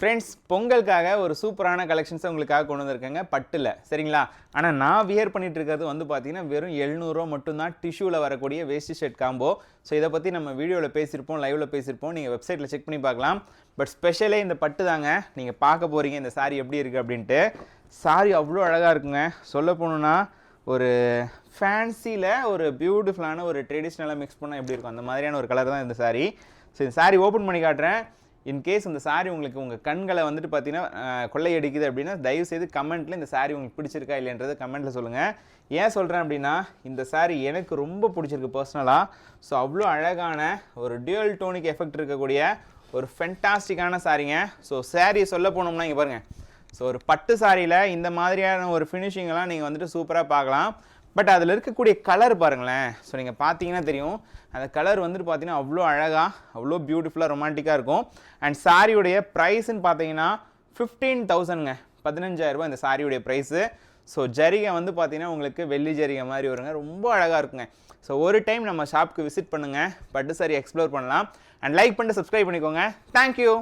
Friends பொங்கலுக்காக ஒரு சூப்பரான கலெக்ஷன்ஸை உங்களுக்காக கொண்டு வந்திருக்கேங்க. பட்டில் சரிங்களா? ஆனால் நான் வியர் பண்ணிட்டு இருக்கிறது வந்து பார்த்தீங்கன்னா வெறும் எழுநூறுவா மட்டும்தான் டிஷ்யூவில் வரக்கூடிய வேஸ்ட் ஷர்ட் காம்போ ஸோ இதை பற்றி நம்ம வீடியோவில் பேசியிருப்போம் லைவில் பேசியிருப்போம். நீங்கள் வெப்சைட்டில் செக் பண்ணி பார்க்கலாம். பட் ஸ்பெஷலே இந்த பட்டு தாங்க. நீங்கள் பார்க்க போகிறீங்க இந்த சாரீ எப்படி இருக்குது அப்படின்ட்டு. Saree அவ்வளோ அழகாக இருக்குங்க. சொல்ல போகணுன்னா ஒரு ஃபேன்சியில் ஒரு பியூட்டிஃபுல்லான ஒரு ட்ரெடிஷ்னலாக மிக்ஸ் பண்ணால் எப்படி இருக்கும்? அந்த மாதிரியான ஒரு கலர் தான் இந்த saree. ஸோ இந்த saree ஓப்பன் பண்ணி காட்டுறேன். இன்கேஸ் இந்த saree உங்களுக்கு உங்கள் கண்களை வந்துட்டு பார்த்தீங்கன்னா கொள்ளையடிக்குது அப்படின்னா தயவு செய்து கமெண்ட்டில் இந்த சாரீ உங்களுக்கு பிடிச்சிருக்கா இல்லைன்றதை கமெண்ட்டில் சொல்லுங்கள் ஏன் சொல்கிறேன் அப்படின்னா இந்த saree எனக்கு ரொம்ப பிடிச்சிருக்கு பர்சனலாக ஸோ அவ்வளோ அழகான ஒரு டியூல் டோனிக் எஃபெக்ட் இருக்கக்கூடிய ஒரு ஃபென்டாஸ்டிக்கான சாரீங்க ஸோ saree சொல்ல போனோம்னா இங்கே பாருங்கள் ஸோ ஒரு பட்டு சாரியில் இந்த மாதிரியான ஒரு ஃபினிஷிங்கெல்லாம் நீங்கள் வந்துட்டு சூப்பராக பார்க்கலாம். பட் அதில் இருக்கக்கூடிய கலர் பாருங்களேன். ஸோ நீங்கள் பார்த்தீங்கன்னா தெரியும் அந்த கலர் வந்துட்டு பார்த்தீங்கன்னா அவ்வளோ அழகாக அவ்வளோ பியூட்டிஃபுல்லாக ரொமான்டிக்காக இருக்கும். அண்ட் சாரியுடைய ப்ரைஸ்ன்னு பார்த்தீங்கன்னா ஃபிஃப்டீன் தௌசண்ட்ங்க பதினஞ்சாயிரரூபா இந்த சாரியுடைய ப்ரைஸு ஸோ ஜரிகை வந்து பார்த்தீங்கன்னா உங்களுக்கு வெள்ளி ஜரிகை மாதிரி வருங்க. ரொம்ப அழகாக இருக்குங்க. ஸோ ஒரு டைம் நம்ம ஷாப்க்கு விசிட் பண்ணுங்கள் பட்டு சாரி எக்ஸ்ப்ளோர் பண்ணலாம். அண்ட் லைக் பண்ணிட்டு சப்ஸ்கிரைப் பண்ணிக்கோங்க. Thank you